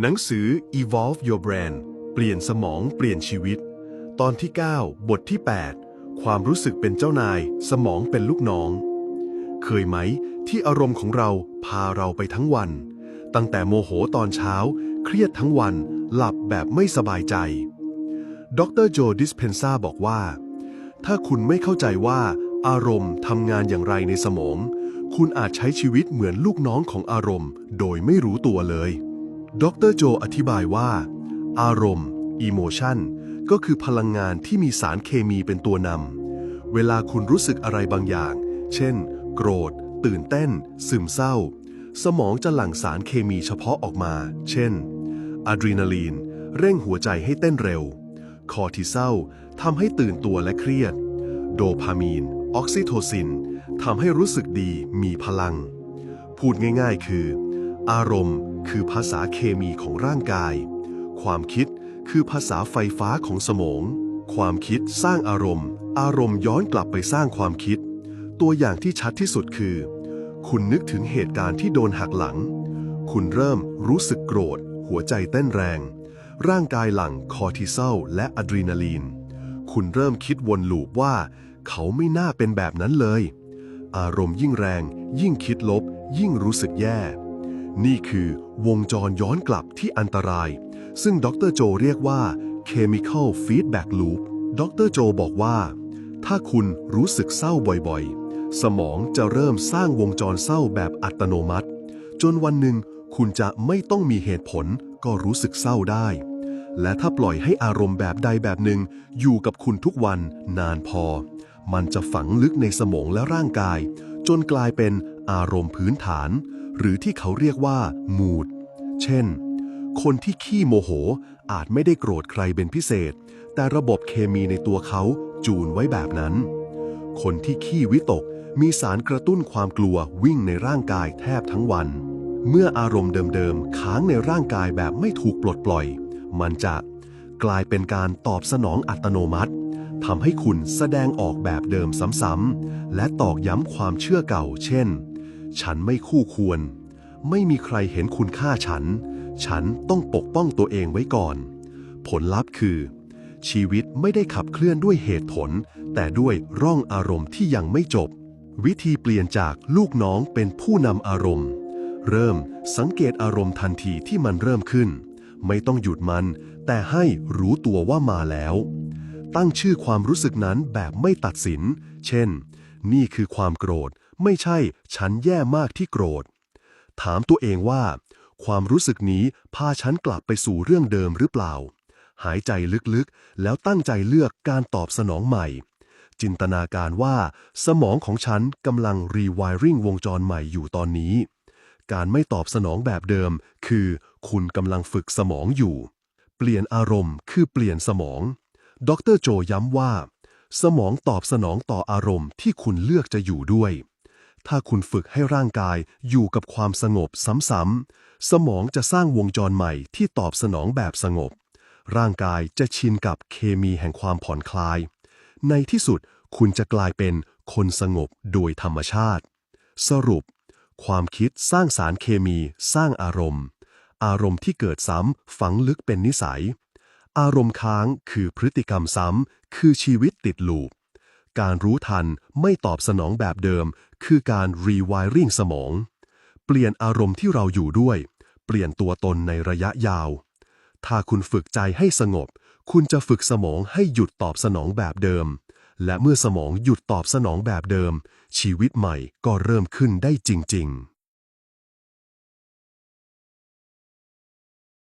หนังสือ Evolve Your Brand เปลี่ยนสมองเปลี่ยนชีวิต ตอนที่ 9 บทที่ 8 ความรู้สึกเป็นเจ้านาย สมองเป็นลูกน้อง เคยไหมที่อารมณ์ของเราพาเราไปทั้งวัน ตั้งแต่โมโหตอนเช้า เครียดทั้งวัน หลับแบบไม่สบายใจ ดรโจดิสเพนซาบอกว่า ถ้าคุณไม่เข้าใจว่าอารมณ์ทำงานอย่างไรในสมอง คุณอาจใช้ชีวิตเหมือนลูกน้องของอารมณ์ โดยไม่รู้ตัวเลย ดรโจอธิบายว่า อารมณ์ emotion ก็คือพลังงานที่มีสารเคมีเป็นตัวนำ เวลาคุณรู้สึกอะไรบางอย่าง เช่น โกรธ ตื่นเต้น ซึมเศร้า สมองจะหลั่งสารเคมีเฉพาะออกมา เช่นอะดรีนาลีน เร่งหัวใจให้เต้นเร็ว คอร์ติซอลทำให้ตื่นตัวและเครียด โดพามีน ออกซิโทซินทำให้รู้สึกดีมีพลัง พูดง่ายๆ คือ อารมณ์ คือภาษาเคมีของร่างกาย ความคิดคือภาษาไฟฟ้าของสมอง ความคิดสร้างอารมณ์ อารมณ์ย้อนกลับไปสร้างความคิด ตัวอย่างที่ชัดที่สุดคือ คุณนึกถึงเหตุการณ์ที่โดนหักหลัง คุณเริ่มรู้สึกโกรธ หัวใจเต้นแรง ร่างกายหลั่งคอร์ติซอลและอะดรีนาลีน คุณเริ่มคิดวนลูปว่า เขาไม่น่าเป็นแบบนั้นเลย อารมณ์ยิ่งแรง ยิ่งคิดลบ ยิ่งรู้สึกแย่ นี่คือวงจรย้อนกลับที่อันตราย ซึ่งดรโจเรียกว่า chemical feedback loop ดรโจบอกว่า ถ้าคุณรู้สึกเศร้าบ่อยๆ สมองจะเริ่มสร้างวงจรเศร้าแบบอัตโนมัติ จนวันหนึ่งคุณจะไม่ต้องมีเหตุผลก็รู้สึกเศร้าได้ และถ้าปล่อยให้อารมณ์แบบใดแบบหนึ่ง อยู่กับคุณทุกวันนานพอ มันจะฝังลึกในสมองและร่างกาย จนกลายเป็นอารมณ์พื้นฐาน หรือที่เขาเรียกว่า มูด เช่น คนที่ขี้โมโหอาจไม่ได้โกรธใครเป็นพิเศษ แต่ระบบเคมีในตัวเขาจูนไว้แบบนั้น คนที่ขี้วิตกมีสารกระตุ้นความกลัววิ่งในร่างกายแทบทั้งวัน เมื่ออารมณ์เดิมๆค้างในร่างกายแบบไม่ถูกปลดปล่อย มันจะกลายเป็นการตอบสนองอัตโนมัติทำให้คุณแสดงออกแบบเดิมซ้ำๆและตอกย้ำความเชื่อเก่า เช่น ฉันไม่คู่ควร ไม่มีใครเห็นคุณค่าฉัน ฉันต้องปกป้องตัวเองไว้ก่อน ผลลัพธ์คือ ชีวิตไม่ได้ขับเคลื่อนด้วยเหตุผล แต่ด้วยร่องอารมณ์ที่ยังไม่จบ วิธีเปลี่ยนจากลูกน้องเป็นผู้นำอารมณ์ เริ่มสังเกตอารมณ์ทันทีที่มันเริ่มขึ้น ไม่ต้องหยุดมัน แต่ให้รู้ตัวว่ามาแล้ว ตั้งชื่อความรู้สึกนั้นแบบไม่ตัดสิน เช่น นี่คือความโกรธ ไม่ใช่ฉันแย่มากที่โกรธ ถามตัวเองว่า ความรู้สึกนี้พาฉันกลับไปสู่เรื่องเดิมหรือเปล่า หายใจลึกๆ แล้วตั้งใจเลือกการตอบสนองใหม่ จินตนาการว่าสมองของฉันกำลังรีไวริงวงจรใหม่อยู่ตอนนี้ การไม่ตอบสนองแบบเดิม คือคุณกำลังฝึกสมองอยู่ เปลี่ยนอารมณ์ คือเปลี่ยนสมอง ดรโจย้ำว่าสมองตอบสนองต่ออารมณ์ที่คุณเลือกจะอยู่ด้วย ถ้าคุณฝึกให้ร่างกายอยู่กับความสงบซ้ำๆ สมองจะสร้างวงจรใหม่ที่ตอบสนองแบบสงบ ร่างกายจะชินกับเคมีแห่งความผ่อนคลาย ในที่สุดคุณจะกลายเป็นคนสงบโดยธรรมชาติ สรุป ความคิดสร้างสารเคมี สร้างอารมณ์ อารมณ์ที่เกิดซ้ำฝังลึกเป็นนิสัย อารมณ์ค้างคือพฤติกรรมซ้ำคือชีวิตติดลูป การรู้ทันไม่ตอบสนองแบบเดิม คือการรีไวริงสมอง เปลี่ยนอารมณ์ที่เราอยู่ด้วย เปลี่ยนตัวตนในระยะยาว ถ้าคุณฝึกใจให้สงบ คุณจะฝึกสมองให้หยุดตอบสนองแบบเดิม และเมื่อสมองหยุดตอบสนองแบบเดิม ชีวิตใหม่ก็เริ่มขึ้นได้จริง ๆ